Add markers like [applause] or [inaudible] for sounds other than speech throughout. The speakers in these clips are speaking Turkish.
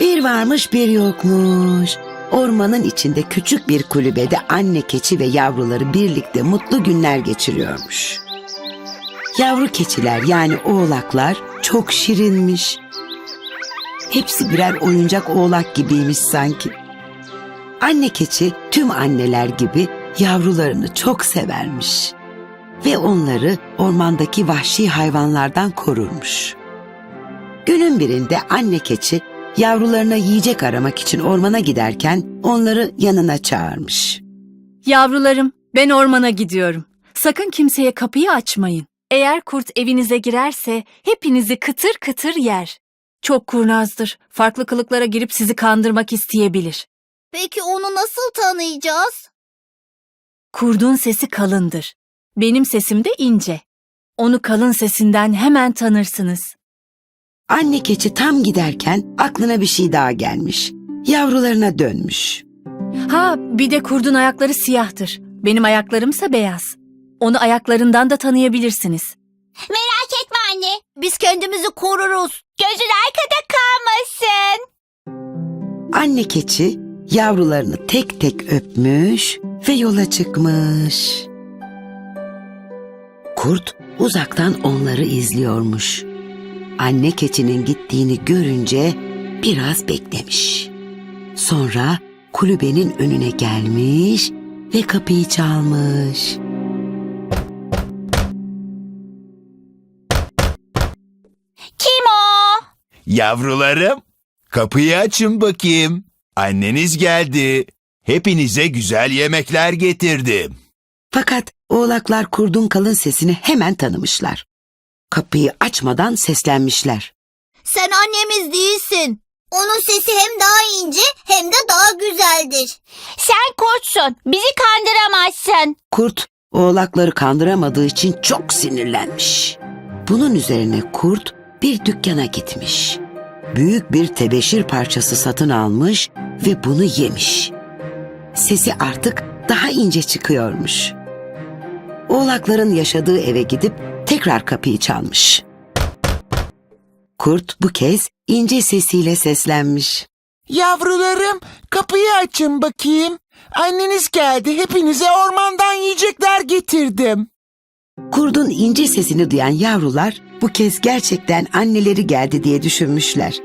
Bir varmış bir yokmuş. Ormanın içinde küçük bir kulübede anne keçi ve yavruları birlikte mutlu günler geçiriyormuş. Yavru keçiler yani oğlaklar çok şirinmiş. Hepsi birer oyuncak oğlak gibiymiş sanki. Anne keçi tüm anneler gibi yavrularını çok severmiş ve onları ormandaki vahşi hayvanlardan korurmuş. Günün birinde anne keçi yavrularına yiyecek aramak için ormana giderken onları yanına çağırmış. Yavrularım, ben ormana gidiyorum. Sakın kimseye kapıyı açmayın. Eğer kurt evinize girerse hepinizi kıtır kıtır yer. Çok kurnazdır. Farklı kılıklara girip sizi kandırmak isteyebilir. Peki onu nasıl tanıyacağız? Kurdun sesi kalındır. Benim sesim de ince. Onu kalın sesinden hemen tanırsınız. Anne keçi tam giderken aklına bir şey daha gelmiş. Yavrularına dönmüş. Ha, bir de kurdun ayakları siyahtır. Benim ayaklarımsa beyaz. Onu ayaklarından da tanıyabilirsiniz. Merak etme anne. Biz kendimizi koruruz. Gözün arkada kalmasın. Anne keçi yavrularını tek tek öpmüş ve yola çıkmış. Kurt uzaktan onları izliyormuş. Anne keçinin gittiğini görünce biraz beklemiş. Sonra kulübenin önüne gelmiş ve kapıyı çalmış. Kim o? Yavrularım, kapıyı açın bakayım. Anneniz geldi. Hepinize güzel yemekler getirdim. Fakat oğlaklar kurdun kalın sesini hemen tanımışlar. Kapıyı açmadan seslenmişler. Sen annemiz değilsin. Onun sesi hem daha ince hem de daha güzeldir. Sen kurtsun. Bizi kandıramazsın. Kurt oğlakları kandıramadığı için çok sinirlenmiş. Bunun üzerine kurt bir dükkana gitmiş. Büyük bir tebeşir parçası satın almış ve bunu yemiş. Sesi artık daha ince çıkıyormuş. Oğlakların yaşadığı eve gidip tekrar kapıyı çalmış. Kurt bu kez ince sesiyle seslenmiş. Yavrularım kapıyı açın bakayım. Anneniz geldi hepinize ormandan yiyecekler getirdim. Kurdun ince sesini duyan yavrular bu kez gerçekten anneleri geldi diye düşünmüşler.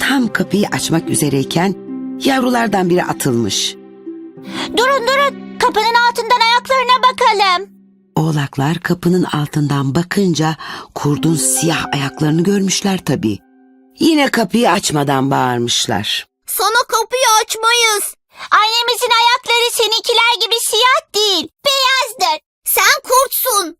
Tam kapıyı açmak üzereyken yavrulardan biri atılmış. Durun durun. Kapının altından ayaklarına bakalım. Oğlaklar kapının altından bakınca kurdun siyah ayaklarını görmüşler tabii. Yine kapıyı açmadan bağırmışlar. Sana kapıyı açmayız. Annemizin ayakları seninkiler gibi siyah değil. Beyazdır. Sen kurtsun.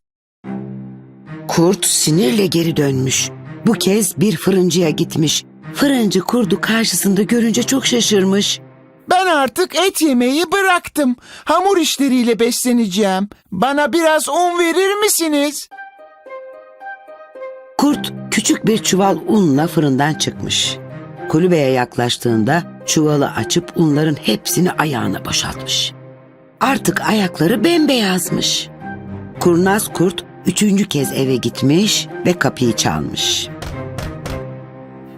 Kurt sinirle geri dönmüş. Bu kez bir fırıncıya gitmiş. Fırıncı kurdu karşısında görünce çok şaşırmış. Ben artık et yemeyi bıraktım. Hamur işleriyle besleneceğim. Bana biraz un verir misiniz? Kurt küçük bir çuval unla fırından çıkmış. Kulübeye yaklaştığında çuvalı açıp unların hepsini ayağına boşaltmış. Artık ayakları bembeyazmış. Kurnaz kurt üçüncü kez eve gitmiş ve kapıyı çalmış.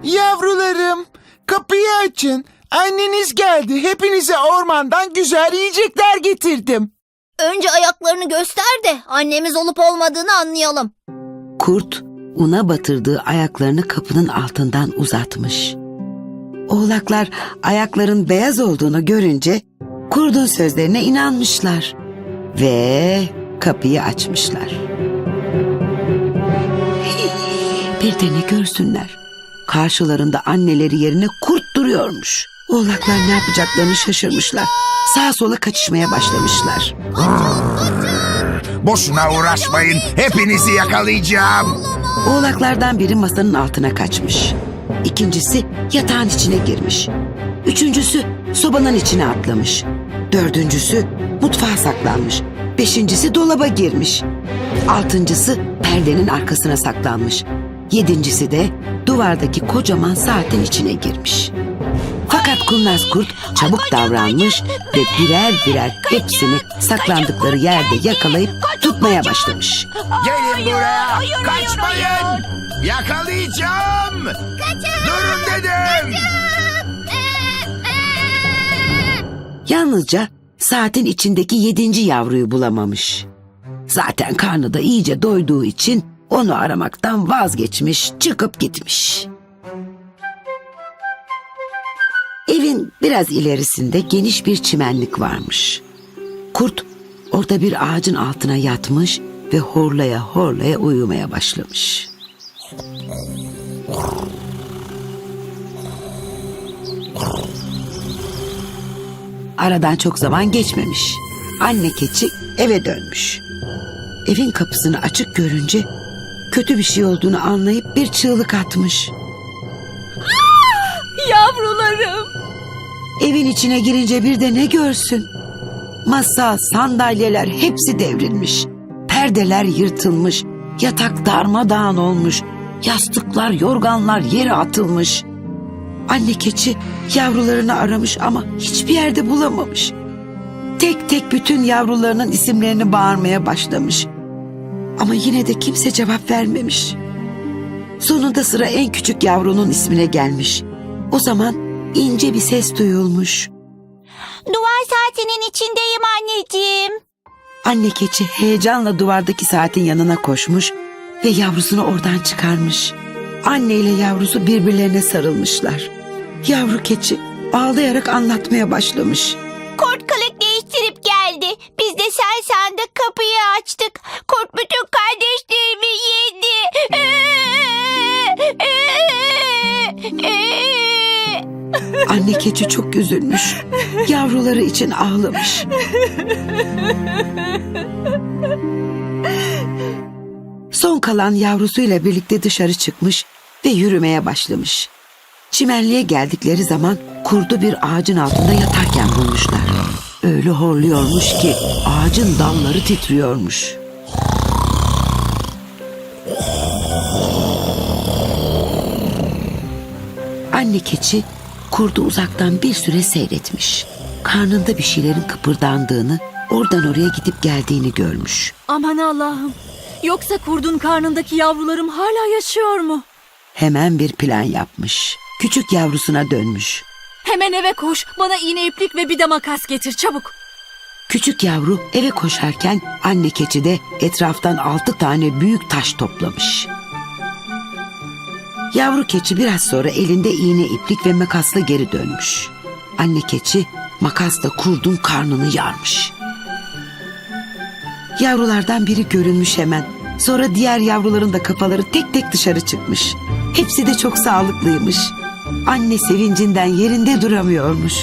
Yavrularım kapıyı açın. Anneniz geldi hepinize ormandan güzel yiyecekler getirdim. Önce ayaklarını göster de annemiz olup olmadığını anlayalım. Kurt una batırdığı ayaklarını kapının altından uzatmış. Oğlaklar ayakların beyaz olduğunu görünce kurdun sözlerine inanmışlar ve kapıyı açmışlar. Bir de ne görsünler. Karşılarında anneleri yerine kurt duruyormuş. Oğlaklar ne yapacaklarını şaşırmışlar. Sağa sola kaçışmaya başlamışlar. Boşuna uğraşmayın. Hepinizi yakalayacağım. Oğlaklardan biri masanın altına kaçmış. İkincisi yatağın içine girmiş. Üçüncüsü sobanın içine atlamış. Dördüncüsü mutfağa saklanmış. Beşincisi dolaba girmiş. Altıncısı perdenin arkasına saklanmış. Yedincisi de duvardaki kocaman saatin içine girmiş. Kurnaz kurt çabuk davranmış ve birer birer hepsini saklandıkları yerde yakalayıp tutmaya başlamış. Gelin buraya. Kaçmayın. Yakalayacağım. Durun dedim. Yalnızca saatin içindeki yedinci yavruyu bulamamış. Zaten karnı da iyice doyduğu için onu aramaktan vazgeçmiş, çıkıp gitmiş. Evin biraz ilerisinde geniş bir çimenlik varmış. Kurt orada bir ağacın altına yatmış ve horlaya horlaya uyumaya başlamış. Aradan çok zaman geçmemiş. Anne keçi eve dönmüş. Evin kapısını açık görünce kötü bir şey olduğunu anlayıp bir çığlık atmış. Evin içine girince bir de ne görsün? Masa, sandalyeler hepsi devrilmiş. Perdeler yırtılmış. Yatak darmadağın olmuş. Yastıklar, yorganlar yere atılmış. Anne keçi yavrularını aramış ama hiçbir yerde bulamamış. Tek tek bütün yavrularının isimlerini bağırmaya başlamış. Ama yine de kimse cevap vermemiş. Sonunda sıra en küçük yavrunun ismine gelmiş. O zaman ince bir ses duyulmuş. Duvar saatinin içindeyim anneciğim. Anne keçi heyecanla duvardaki saatin yanına koşmuş ve yavrusunu oradan çıkarmış. Anne ile yavrusu birbirlerine sarılmışlar. Yavru keçi ağlayarak anlatmaya başlamış. Kurt kılık değiştirip geldi. Biz de sen sandık kapıyı açtık. Kurt bütün kardeşlerimi Anne keçi çok üzülmüş. Yavruları için ağlamış. Son kalan yavrusuyla birlikte dışarı çıkmış ve yürümeye başlamış. Çimenliğe geldikleri zaman kurdu bir ağacın altında yatarken bulmuşlar. Öyle horluyormuş ki ağacın dalları titriyormuş. Anne keçi kurdu uzaktan bir süre seyretmiş. Karnında bir şeylerin kıpırdandığını, oradan oraya gidip geldiğini görmüş. Aman Allah'ım. Yoksa kurdun karnındaki yavrularım hala yaşıyor mu? Hemen bir plan yapmış. Küçük yavrusuna dönmüş. Hemen eve koş. Bana iğne iplik ve bir de makas getir çabuk. Küçük yavru eve koşarken anne keçi de etraftan altı tane büyük taş toplamış. Yavru keçi biraz sonra elinde iğne iplik ve makasla geri dönmüş. Anne keçi makasla kurdun karnını yarmış. Yavrulardan biri görünmüş hemen. Sonra diğer yavruların da kafaları tek tek dışarı çıkmış. Hepsi de çok sağlıklıymış. Anne sevincinden yerinde duramıyormuş.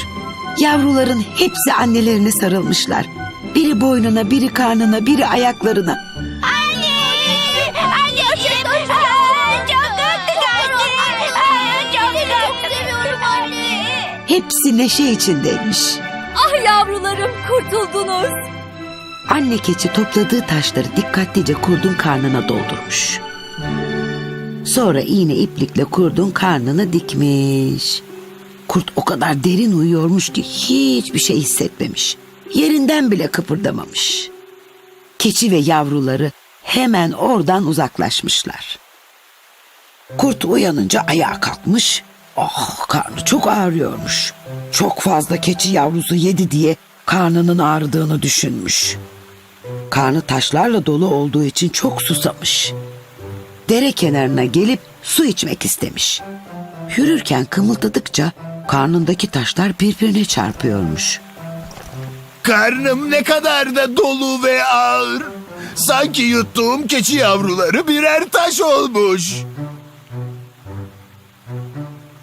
Yavruların hepsi annelerine sarılmışlar. Biri boynuna, biri karnına, biri ayaklarına. Hepsi neşe içindeymiş. Ah yavrularım kurtuldunuz. Anne keçi topladığı taşları dikkatlice kurdun karnına doldurmuş. Sonra iğne iplikle kurdun karnını dikmiş. Kurt o kadar derin uyuyormuş ki hiçbir şey hissetmemiş. Yerinden bile kıpırdamamış. Keçi ve yavruları hemen oradan uzaklaşmışlar. Kurt uyanınca ayağa kalkmış. Ah karnı çok ağrıyormuş. Çok fazla keçi yavrusu yedi diye karnının ağrıdığını düşünmüş. Karnı taşlarla dolu olduğu için çok susamış. Dere kenarına gelip su içmek istemiş. Yürürken kımıldadıkça karnındaki taşlar birbirine çarpıyormuş. Karnım ne kadar da dolu ve ağır. Sanki yuttuğum keçi yavruları birer taş olmuş.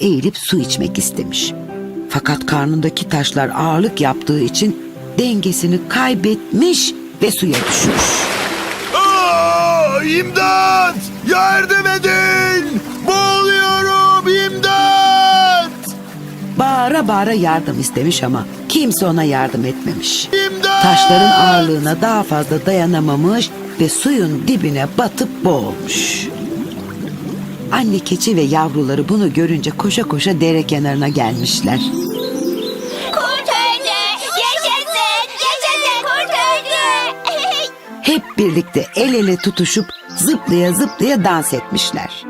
Eğilip su içmek istemiş. Fakat karnındaki taşlar ağırlık yaptığı için dengesini kaybetmiş ve suya düşmüş. Aa, imdat! Yardım edin! Boğuluyorum imdat! Bağıra bağıra yardım istemiş ama kimse ona yardım etmemiş. İmdat! Taşların ağırlığına daha fazla dayanamamış ve suyun dibine batıp boğulmuş. Anne keçi ve yavruları bunu görünce koşa koşa dere kenarına gelmişler. Kurt öldü. Yaşasın. Yaşasın kurt öldü. [laughs] Hep birlikte el ele tutuşup zıplaya zıplaya dans etmişler.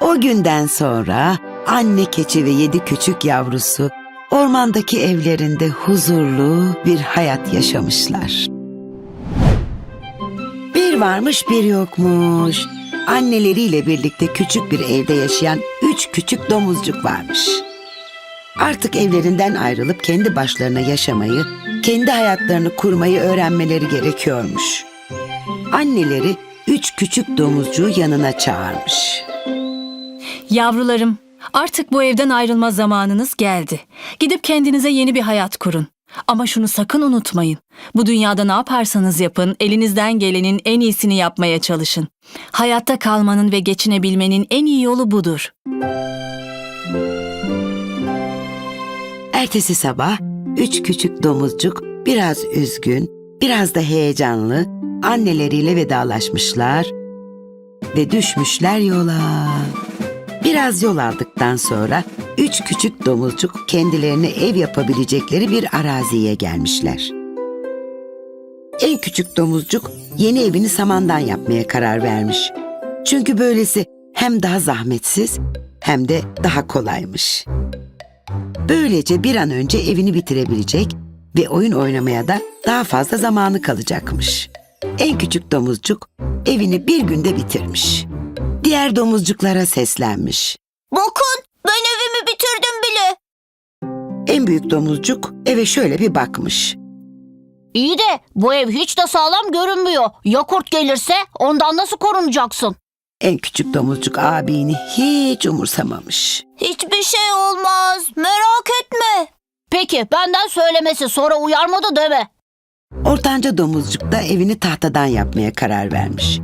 O günden sonra anne keçi ve yedi küçük yavrusu ormandaki evlerinde huzurlu bir hayat yaşamışlar. Bir varmış bir yokmuş. Anneleriyle birlikte küçük bir evde yaşayan üç küçük domuzcuk varmış. Artık evlerinden ayrılıp kendi başlarına yaşamayı, kendi hayatlarını kurmayı öğrenmeleri gerekiyormuş. Anneleri üç küçük domuzcuğu yanına çağırmış. Yavrularım, artık bu evden ayrılma zamanınız geldi. Gidip kendinize yeni bir hayat kurun. Ama şunu sakın unutmayın. Bu dünyada ne yaparsanız yapın, elinizden gelenin en iyisini yapmaya çalışın. Hayatta kalmanın ve geçinebilmenin en iyi yolu budur. Ertesi sabah üç küçük domuzcuk biraz üzgün, biraz da heyecanlı anneleriyle vedalaşmışlar ve düşmüşler yola. Biraz yol aldıktan sonra üç küçük domuzcuk kendilerine ev yapabilecekleri bir araziye gelmişler. En küçük domuzcuk yeni evini samandan yapmaya karar vermiş. Çünkü böylesi hem daha zahmetsiz hem de daha kolaymış. Böylece bir an önce evini bitirebilecek ve oyun oynamaya da daha fazla zamanı kalacakmış. En küçük domuzcuk evini bir günde bitirmiş. Diğer domuzcuklara seslenmiş. Bakın ben bitirdim bile. En büyük domuzcuk eve şöyle bir bakmış. İyi de bu ev hiç de sağlam görünmüyor. Ya kurt gelirse ondan nasıl korunacaksın? En küçük domuzcuk abini hiç umursamamış. Hiçbir şey olmaz. Merak etme. Peki benden söylemesi sonra uyarmadı deme. Ortanca domuzcuk da evini tahtadan yapmaya karar vermiş.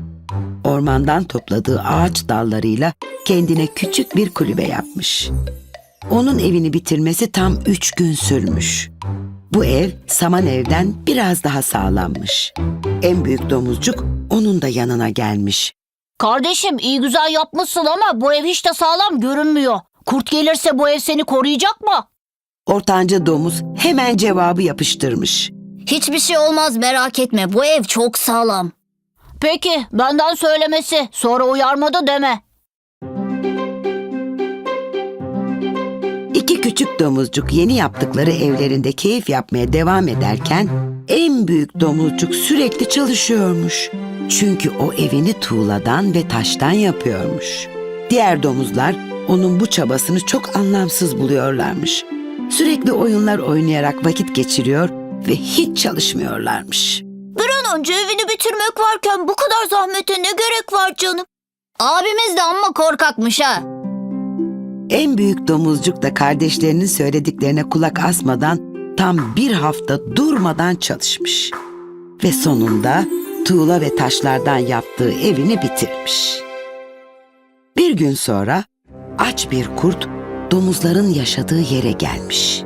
Ormandan topladığı ağaç dallarıyla kendine küçük bir kulübe yapmış. Onun evini bitirmesi tam üç gün sürmüş. Bu ev saman evden biraz daha sağlammış. En büyük domuzcuk onun da yanına gelmiş. Kardeşim iyi güzel yapmışsın ama bu ev hiç de sağlam görünmüyor. Kurt gelirse bu ev seni koruyacak mı? Ortanca domuz hemen cevabı yapıştırmış. Hiçbir şey olmaz merak etme. Bu ev çok sağlam. Peki benden söylemesi sonra uyarmadı deme. Küçük domuzcuk yeni yaptıkları evlerinde keyif yapmaya devam ederken en büyük domuzcuk sürekli çalışıyormuş. Çünkü o evini tuğladan ve taştan yapıyormuş. Diğer domuzlar onun bu çabasını çok anlamsız buluyorlarmış. Sürekli oyunlar oynayarak vakit geçiriyor ve hiç çalışmıyorlarmış. Bir an önce evini bitirmek varken bu kadar zahmete ne gerek var canım? Abimiz de amma korkakmış ha. En büyük domuzcuk da kardeşlerinin söylediklerine kulak asmadan tam bir hafta durmadan çalışmış. Ve sonunda tuğla ve taşlardan yaptığı evini bitirmiş. Bir gün sonra aç bir kurt domuzların yaşadığı yere gelmiş.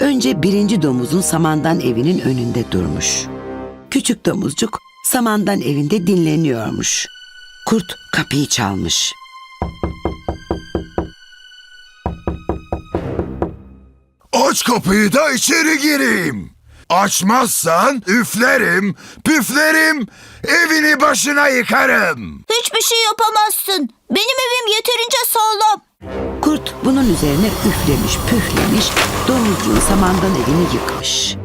Önce birinci domuzun samandan evinin önünde durmuş. Küçük domuzcuk samandan evinde dinleniyormuş. Kurt kapıyı çalmış. Aç kapıyı da içeri gireyim. Açmazsan üflerim, püflerim, evini başına yıkarım. Hiçbir şey yapamazsın. Benim evim yeterince sağlam. Kurt bunun üzerine üflemiş, püflemiş, domuzcuğun samandan evini yıkmış.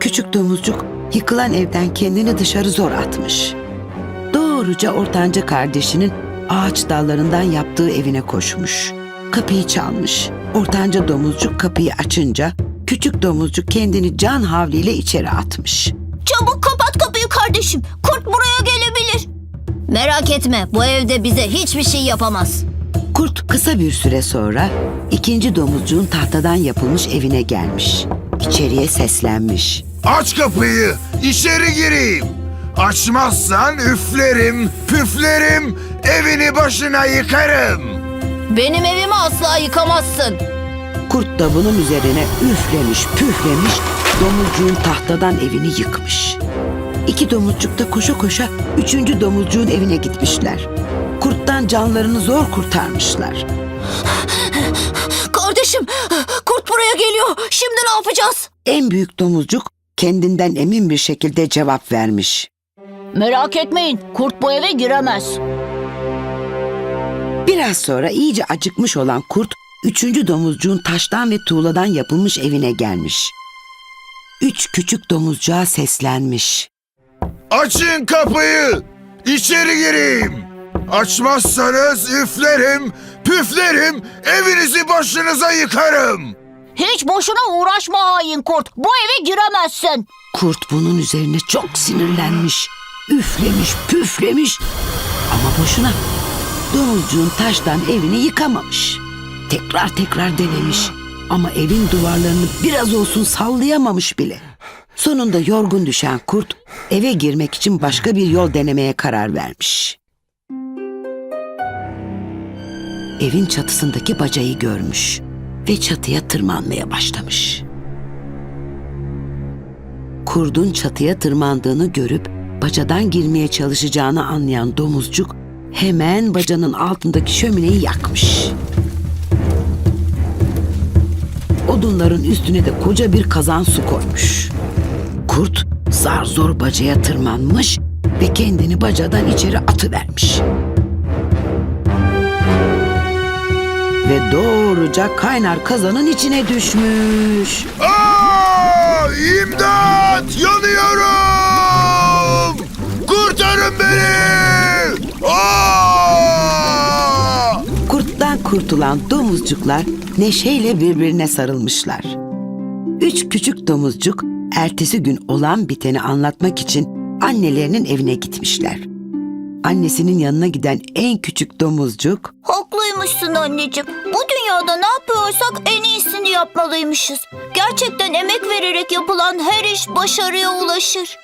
Küçük domuzcuk yıkılan evden kendini dışarı zor atmış. Doğruca ortanca kardeşinin ağaç dallarından yaptığı evine koşmuş. Kapıyı çalmış. Ortanca domuzcuk kapıyı açınca küçük domuzcuk kendini can havliyle içeri atmış. Çabuk kapat kapıyı kardeşim. Kurt buraya gelebilir. Merak etme bu evde bize hiçbir şey yapamaz. Kurt kısa bir süre sonra ikinci domuzcuğun tahtadan yapılmış evine gelmiş. İçeriye seslenmiş. Aç kapıyı, içeri gireyim. Açmazsan üflerim, püflerim, evini başına yıkarım. Benim evimi asla yıkamazsın. Kurt da bunun üzerine üflemiş, püflemiş, domuzcuğun tahtadan evini yıkmış. İki domuzcuk da koşa koşa üçüncü domuzcuğun evine gitmişler. Kurttan canlarını zor kurtarmışlar. Kardeşim kurt buraya geliyor. Şimdi ne yapacağız? En büyük domuzcuk kendinden emin bir şekilde cevap vermiş. Merak etmeyin kurt bu eve giremez. Biraz sonra iyice acıkmış olan kurt üçüncü domuzcuğun taştan ve tuğladan yapılmış evine gelmiş. Üç küçük domuzcuğa seslenmiş. Açın kapıyı. İçeri gireyim. Açmazsanız üflerim, püflerim, evinizi başınıza yıkarım. Hiç boşuna uğraşma hain kurt. Bu eve giremezsin. Kurt bunun üzerine çok sinirlenmiş. Üflemiş, püflemiş. Ama boşuna. Domuzcuğun taştan evini yıkamamış. Tekrar tekrar denemiş. Ama evin duvarlarını biraz olsun sallayamamış bile. Sonunda yorgun düşen kurt eve girmek için başka bir yol denemeye karar vermiş. Evin çatısındaki bacayı görmüş ve çatıya tırmanmaya başlamış. Kurdun çatıya tırmandığını görüp bacadan girmeye çalışacağını anlayan domuzcuk hemen bacanın altındaki şömineyi yakmış. Odunların üstüne de koca bir kazan su koymuş. Kurt zar zor bacaya tırmanmış ve kendini bacadan içeri atıvermiş. Ve doğruca kaynar kazanın içine düşmüş. Aa, imdat! Yanıyorum! Kurtarın beni! Kurtulan domuzcuklar neşeyle birbirine sarılmışlar. Üç küçük domuzcuk ertesi gün olan biteni anlatmak için annelerinin evine gitmişler. Annesinin yanına giden en küçük domuzcuk Haklıymışsın anneciğim. Bu dünyada ne yapıyorsak en iyisini yapmalıymışız. Gerçekten emek vererek yapılan her iş başarıya ulaşır.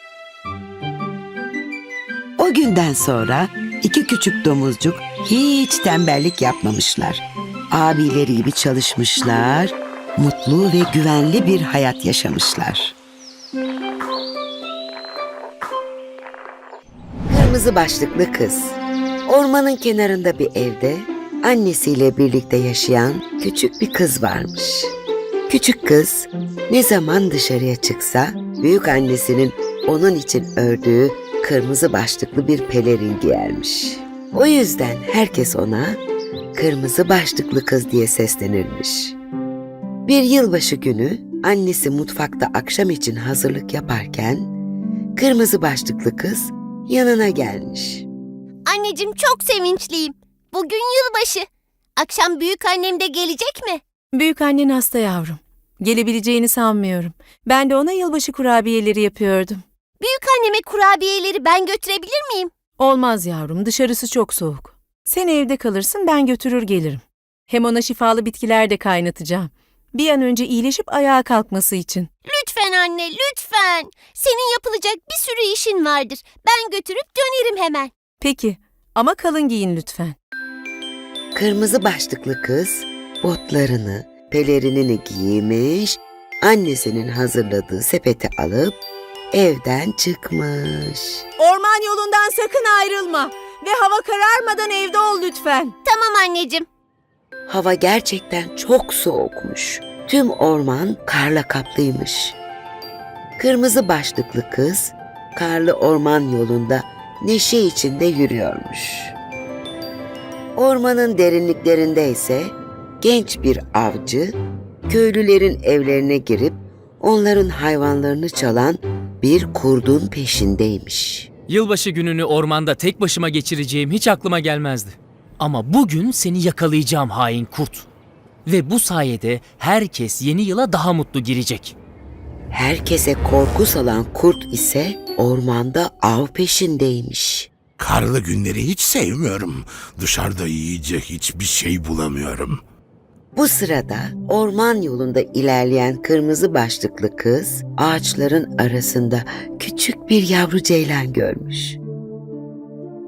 o günden sonra iki küçük domuzcuk hiç tembellik yapmamışlar. Abileri gibi çalışmışlar, mutlu ve güvenli bir hayat yaşamışlar. Kırmızı başlıklı kız. Ormanın kenarında bir evde annesiyle birlikte yaşayan küçük bir kız varmış. Küçük kız ne zaman dışarıya çıksa büyük annesinin onun için ördüğü kırmızı başlıklı bir pelerin giyermiş. O yüzden herkes ona kırmızı başlıklı kız diye seslenirmiş. Bir yılbaşı günü annesi mutfakta akşam için hazırlık yaparken kırmızı başlıklı kız yanına gelmiş. Anneciğim çok sevinçliyim. Bugün yılbaşı. Akşam büyük annem de gelecek mi? Büyük annen hasta yavrum. Gelebileceğini sanmıyorum. Ben de ona yılbaşı kurabiyeleri yapıyordum. Büyük anneme kurabiyeleri ben götürebilir miyim? Olmaz yavrum, dışarısı çok soğuk. Sen evde kalırsın, ben götürür gelirim. Hem ona şifalı bitkiler de kaynatacağım. Bir an önce iyileşip ayağa kalkması için. Lütfen anne, lütfen. Senin yapılacak bir sürü işin vardır. Ben götürüp dönerim hemen. Peki, ama kalın giyin lütfen. Kırmızı başlıklı kız botlarını, pelerinini giymiş, annesinin hazırladığı sepeti alıp evden çıkmış. Orman yolundan sakın ayrılma ve hava kararmadan evde ol lütfen. Tamam anneciğim. Hava gerçekten çok soğukmuş. Tüm orman karla kaplıymış. Kırmızı başlıklı kız karlı orman yolunda neşe içinde yürüyormuş. Ormanın derinliklerinde ise genç bir avcı köylülerin evlerine girip onların hayvanlarını çalan bir kurdun peşindeymiş. Yılbaşı gününü ormanda tek başıma geçireceğim hiç aklıma gelmezdi. Ama bugün seni yakalayacağım hain kurt. Ve bu sayede herkes yeni yıla daha mutlu girecek. Herkese korku salan kurt ise ormanda av peşindeymiş. Karlı günleri hiç sevmiyorum. Dışarıda yiyecek hiçbir şey bulamıyorum. Bu sırada orman yolunda ilerleyen kırmızı başlıklı kız ağaçların arasında küçük bir yavru ceylan görmüş.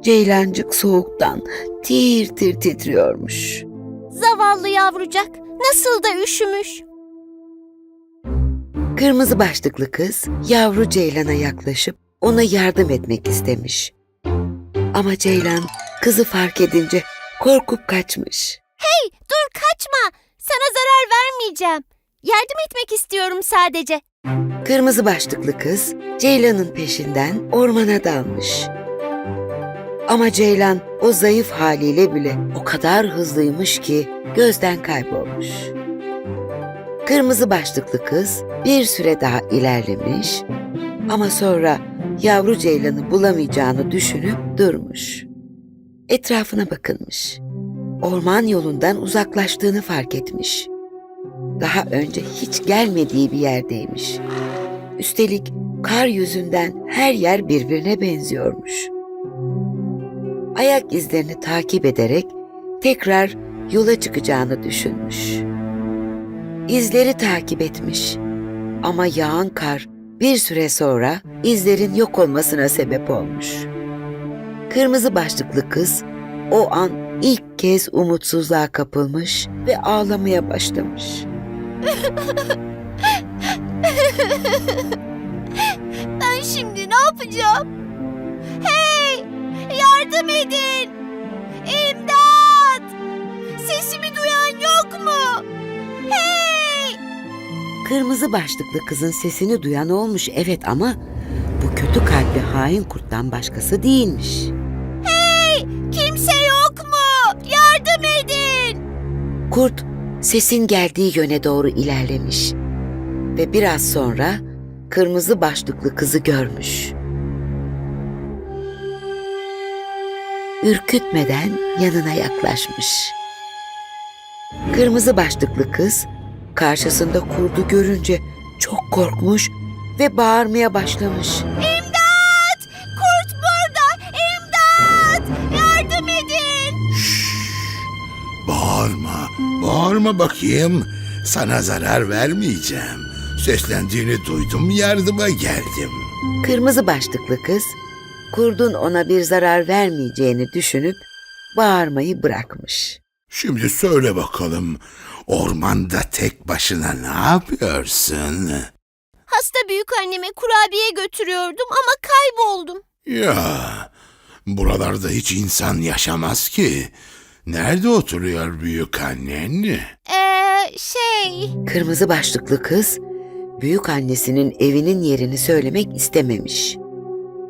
Ceylancık soğuktan tir tir titriyormuş. Zavallı yavrucak. Nasıl da üşümüş. Kırmızı başlıklı kız yavru ceylana yaklaşıp ona yardım etmek istemiş. Ama ceylan kızı fark edince korkup kaçmış. Dur kaçma. Sana zarar vermeyeceğim. Yardım etmek istiyorum sadece. Kırmızı başlıklı kız Ceylan'ın peşinden ormana dalmış. Ama Ceylan o zayıf haliyle bile o kadar hızlıymış ki gözden kaybolmuş. Kırmızı başlıklı kız bir süre daha ilerlemiş ama sonra yavru ceylanı bulamayacağını düşünüp durmuş. Etrafına bakınmış. Orman yolundan uzaklaştığını fark etmiş. Daha önce hiç gelmediği bir yerdeymiş. Üstelik kar yüzünden her yer birbirine benziyormuş. Ayak izlerini takip ederek tekrar yola çıkacağını düşünmüş. İzleri takip etmiş. Ama yağan kar bir süre sonra izlerin yok olmasına sebep olmuş. Kırmızı başlıklı kız o an ilk kez umutsuzluğa kapılmış ve ağlamaya başlamış. [laughs] Ben şimdi ne yapacağım? Hey! Yardım edin! İmdat! Sesimi duyan yok mu? Hey! Kırmızı başlıklı kızın sesini duyan olmuş evet ama bu kötü kalpli hain kurttan başkası değilmiş. Kimse Kurt sesin geldiği yöne doğru ilerlemiş ve biraz sonra kırmızı başlıklı kızı görmüş. Ürkütmeden yanına yaklaşmış. Kırmızı başlıklı kız karşısında kurdu görünce çok korkmuş ve bağırmaya başlamış. İmdat! Bağırma bakayım. Sana zarar vermeyeceğim. Seslendiğini duydum, yardıma geldim. Kırmızı başlıklı kız kurdun ona bir zarar vermeyeceğini düşünüp bağırmayı bırakmış. Şimdi söyle bakalım, ormanda tek başına ne yapıyorsun? Hasta büyük anneme kurabiye götürüyordum ama kayboldum. Ya, buralarda hiç insan yaşamaz ki. Nerede oturuyor büyük annen? Ee, şey... Kırmızı başlıklı kız büyük annesinin evinin yerini söylemek istememiş.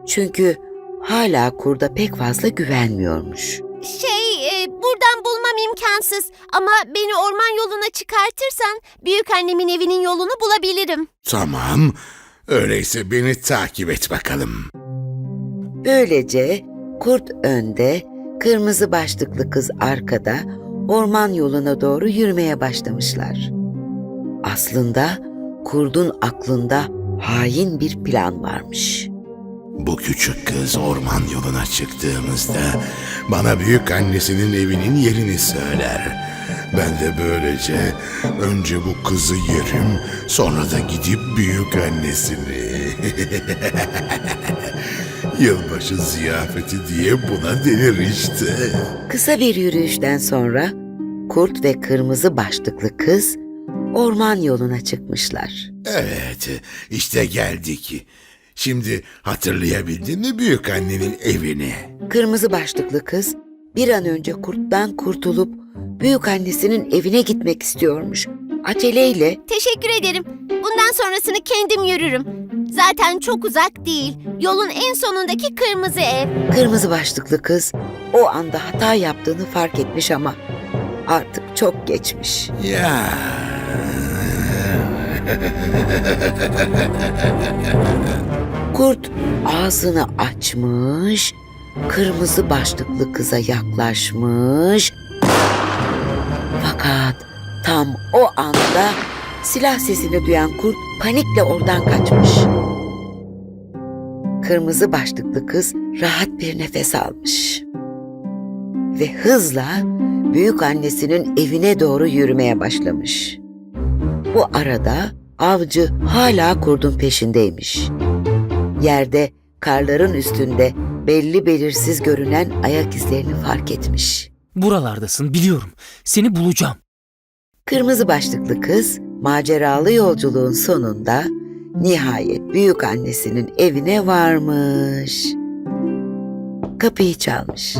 Çünkü hala kurda pek fazla güvenmiyormuş. Şey, e, buradan bulmam imkansız. Ama beni orman yoluna çıkartırsan büyük annemin evinin yolunu bulabilirim. Tamam, öyleyse beni takip et bakalım. Böylece kurt önde, kırmızı başlıklı kız arkada orman yoluna doğru yürümeye başlamışlar. Aslında kurdun aklında hain bir plan varmış. Bu küçük kız orman yoluna çıktığımızda bana büyük annesinin evinin yerini söyler. Ben de böylece önce bu kızı yerim, sonra da gidip büyük annesini. [laughs] Yılbaşı ziyafeti diye buna denir işte. Kısa bir yürüyüşten sonra kurt ve kırmızı başlıklı kız orman yoluna çıkmışlar. Evet, işte geldik. Şimdi hatırlayabildin mi büyük annenin evini? Kırmızı başlıklı kız bir an önce kurttan kurtulup büyük annesinin evine gitmek istiyormuş. Aceleyle Teşekkür ederim. Bundan sonrasını kendim yürürüm. Zaten çok uzak değil. Yolun en sonundaki kırmızı ev. kırmızı başlıklı kız o anda hata yaptığını fark etmiş ama artık çok geçmiş. Ya. Kurt ağzını açmış, kırmızı başlıklı kıza yaklaşmış. Fakat tam o anda silah sesini duyan kurt panikle oradan kaçmış. Kırmızı başlıklı kız rahat bir nefes almış. Ve hızla büyük annesinin evine doğru yürümeye başlamış. Bu arada avcı hala kurdun peşindeymiş. Yerde karların üstünde belli belirsiz görünen ayak izlerini fark etmiş. Buralardasın biliyorum. Seni bulacağım. Kırmızı başlıklı kız maceralı yolculuğun sonunda nihayet büyük annesinin evine varmış. Kapıyı çalmış.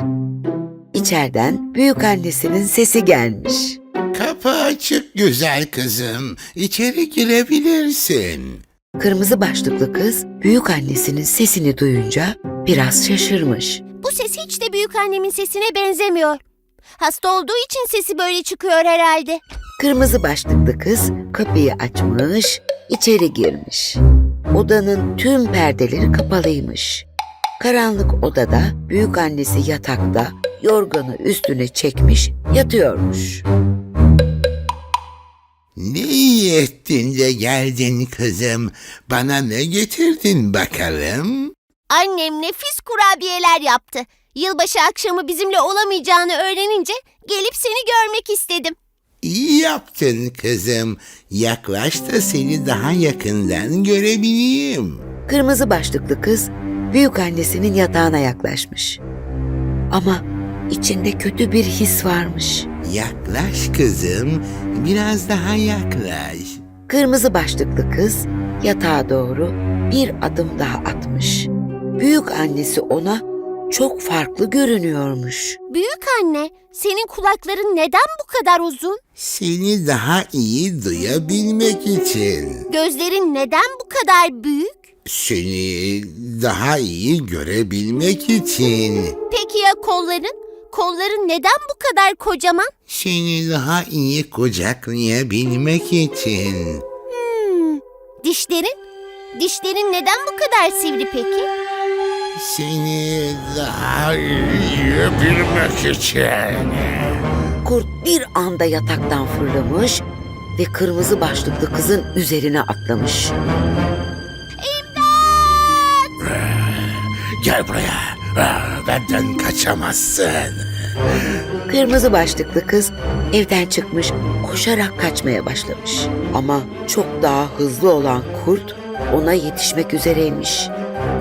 İçeriden büyük annesinin sesi gelmiş. Kapı açık güzel kızım. İçeri girebilirsin. Kırmızı başlıklı kız büyük annesinin sesini duyunca biraz şaşırmış. Bu ses hiç de büyük annemin sesine benzemiyor. Hasta olduğu için sesi böyle çıkıyor herhalde. Kırmızı başlıklı kız kapıyı açmış, içeri girmiş. Odanın tüm perdeleri kapalıymış. Karanlık odada büyük annesi yatakta yorganı üstüne çekmiş yatıyormuş. Ne iyi ettin de geldin kızım. Bana ne getirdin bakalım? Annem nefis kurabiyeler yaptı. Yılbaşı akşamı bizimle olamayacağını öğrenince gelip seni görmek istedim. İyi yaptın kızım. Yaklaş da seni daha yakından görebileyim. Kırmızı başlıklı kız büyük annesinin yatağına yaklaşmış. Ama içinde kötü bir his varmış. Yaklaş kızım. Biraz daha yaklaş. Kırmızı başlıklı kız yatağa doğru bir adım daha atmış. Büyük annesi ona çok farklı görünüyormuş. Büyük anne, senin kulakların neden bu kadar uzun? Seni daha iyi duyabilmek için. Gözlerin neden bu kadar büyük? Seni daha iyi görebilmek için. Peki ya kolların? Kolların neden bu kadar kocaman? Seni daha iyi kucaklayabilmek için. Hmm, dişlerin? Dişlerin neden bu kadar sivri peki? Seni daha iyi bilmek için. Kurt bir anda yataktan fırlamış ve kırmızı başlıklı kızın üzerine atlamış. Gel buraya. Ah, Benden kaçamazsın. Kırmızı başlıklı kız evden çıkmış, koşarak kaçmaya başlamış. Ama çok daha hızlı olan kurt ona yetişmek üzereymiş.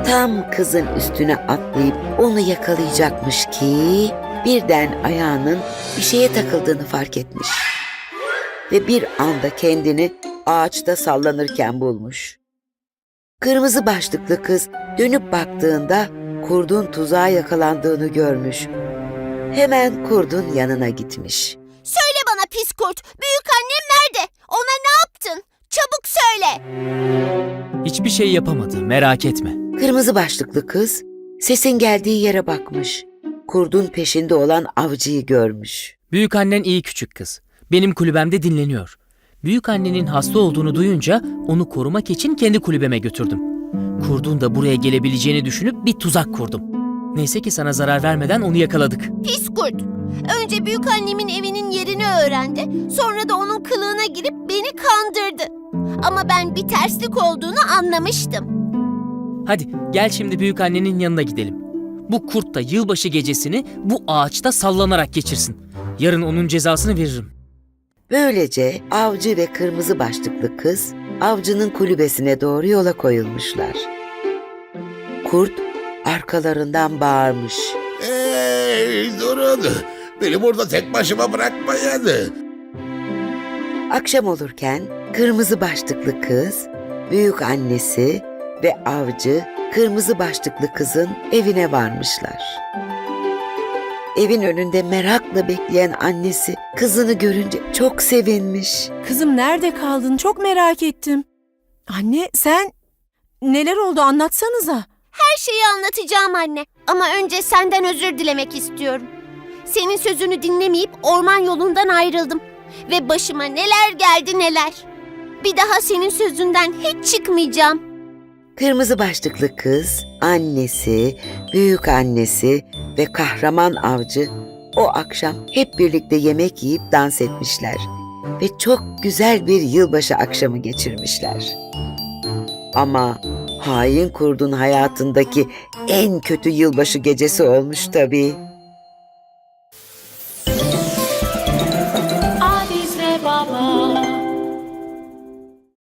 Tam kızın üstüne atlayıp onu yakalayacakmış ki birden ayağının bir şeye takıldığını fark etmiş. Ve bir anda kendini ağaçta sallanırken bulmuş. Kırmızı başlıklı kız dönüp baktığında kurdun tuzağa yakalandığını görmüş. Hemen kurdun yanına gitmiş. Söyle bana pis kurt, büyük annem nerede? Ona ne yaptın? Çabuk söyle. Hiçbir şey yapamadı merak etme. Kırmızı başlıklı kız sesin geldiği yere bakmış. Kurdun peşinde olan avcıyı görmüş. Büyük annen iyi küçük kız. Benim kulübemde dinleniyor. Büyük annenin hasta olduğunu duyunca onu korumak için kendi kulübeme götürdüm. Kurdun da buraya gelebileceğini düşünüp bir tuzak kurdum. Neyse ki sana zarar vermeden onu yakaladık. Pis kurt. Önce büyük annemin evinin yerini öğrendi. Sonra da onun kılığına girip beni kandırdı. Ama ben bir terslik olduğunu anlamıştım. Hadi gel şimdi büyük annenin yanına gidelim. Bu kurt da yılbaşı gecesini bu ağaçta sallanarak geçirsin. Yarın onun cezasını veririm. Böylece avcı ve kırmızı başlıklı kız avcının kulübesine doğru yola koyulmuşlar. Kurt arkalarından bağırmış. Hey durun. Beni burada tek başıma bırakmayın. Akşam olurken kırmızı başlıklı kız, büyük annesi ve avcı kırmızı başlıklı kızın evine varmışlar. Evin önünde merakla bekleyen annesi kızını görünce çok sevinmiş. Kızım nerede kaldın? Çok merak ettim. Anne sen neler oldu anlatsanıza. Her şeyi anlatacağım anne. Ama önce senden özür dilemek istiyorum. Senin sözünü dinlemeyip orman yolundan ayrıldım. Ve başıma neler geldi neler. Bir daha senin sözünden hiç çıkmayacağım. Kırmızı başlıklı kız, annesi, büyük annesi ve kahraman avcı o akşam hep birlikte yemek yiyip dans etmişler ve çok güzel bir yılbaşı akşamı geçirmişler. Ama hain kurdun hayatındaki en kötü yılbaşı gecesi olmuş tabii.